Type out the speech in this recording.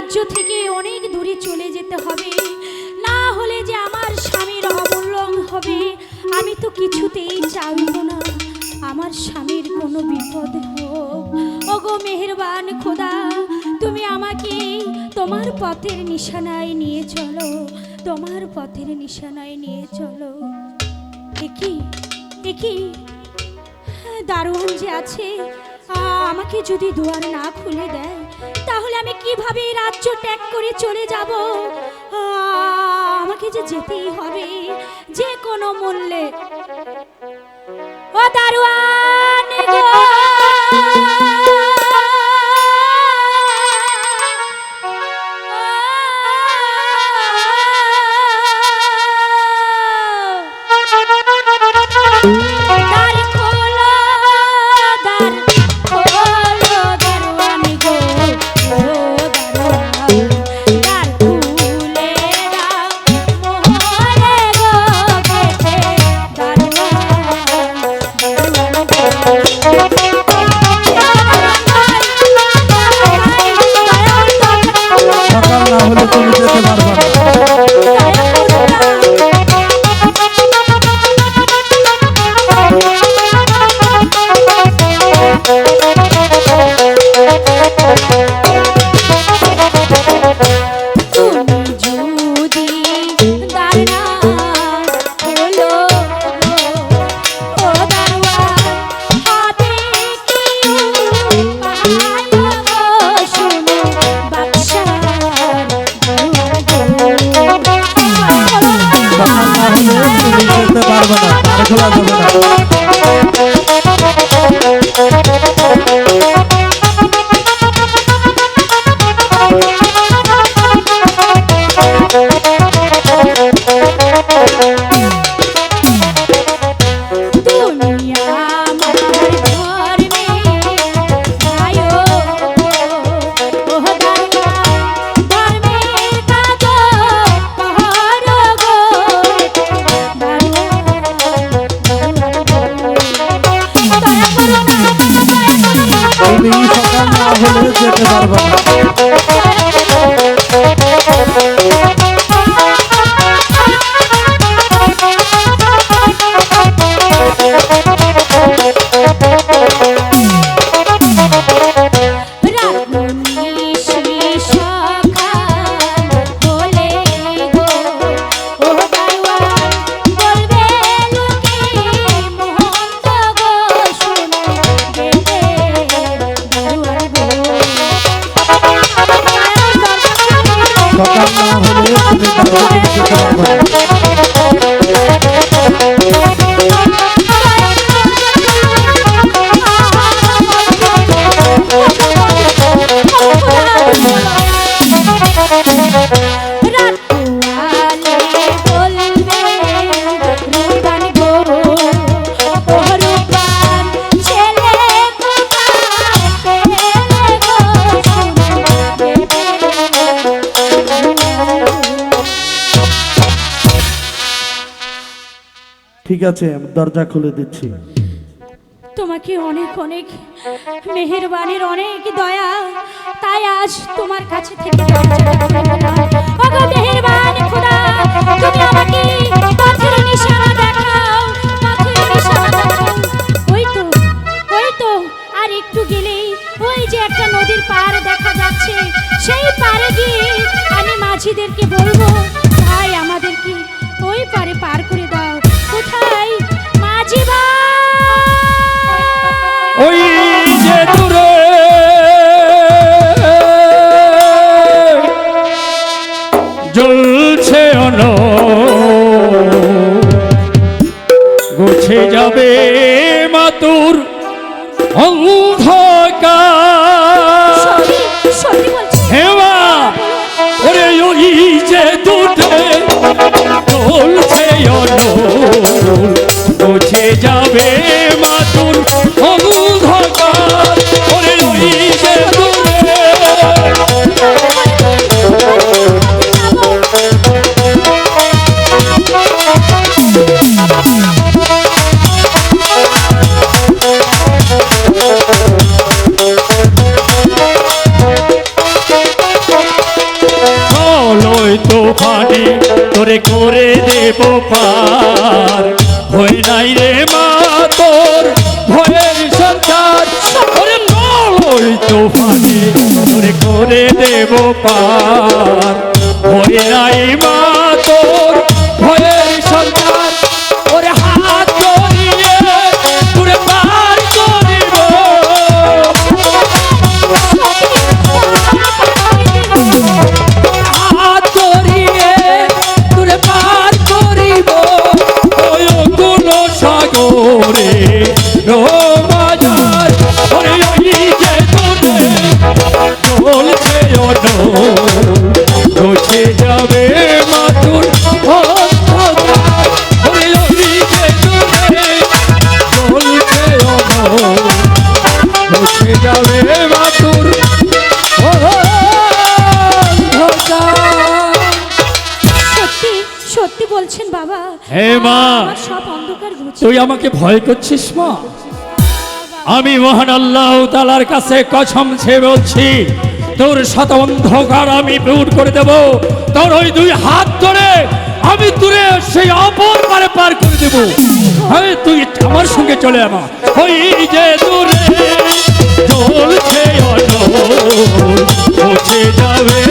রাজ্য থেকে অনেক দূরে চলে যেতে হবে। না হলে যে আমার স্বামীর অবলং হবে, আমি তো কিছুতেই চাইব না। আমার স্বামীর কোনো বিপদ হোক। ওগো মেহেরবান খোদা, তুমি আমাকে তোমার পথের নিশানায় নিয়ে চলো, তোমার পথের নিশানায় নিয়ে চলো। একই একই দারোয়ান যে আছে আমাকে যদি দুয়ার না খুলে দেয়, তাহলে আমি কীভাবে রাজ্য ত্যাগ করে চলে যাব? আমাকে যে যেতেই হবে, যে কোনো মূল্যে। ও দারোয়ান! পারবে না তার খোলা যাবে না। পারবে না। ঠিক আছে আমি দরজা খুলে দিচ্ছি। তোমাকে অনেক অনেক মেহেরবানির অনেক দয়া। তাই আজ তোমার কাছে থেকে। ওগো মেহেরবান খোদা, তুমি আমাকে পথের নিশানা দেখাও পথের নিশানা দেখাও। ওই তো ওই তো, আর একটু গেলেই ওই যে একটা নদীর পার দেখা যাচ্ছে। সেই পারে গিয়ে আমি মাঝিদেরকে বলব, ভাই আমাদেরকে ওই পারে পার করে দাও। ওই যে দূরে। জ্বলছে গুছে যাবে মাতুর তুফানে তোরে করে দেব পার। ভয় নাই রে মা, তোর ভয়ের সন্তান ওরে বল তোফানে তোরে করে দেব পার। ভয় নাই মা যাবে মাতুর যাবে মাতুর সত্যি সত্যি বলছেন বাবা হে মা। সব অন্ধকার তুই আমাকে ভয় করছিস মা আমি মহান আল্লাহ তালার কাছে কসম ছে বলছি তোর শত অন্ধকার আমি দূর করে দেব। তোর ওই দুই হাত ধরে আমি দূরে সেই অপর পারে পার করে দেব। হ্যাঁ তুই আমার সঙ্গে চলে আমা ওই যে দূরে চলছে যাবে।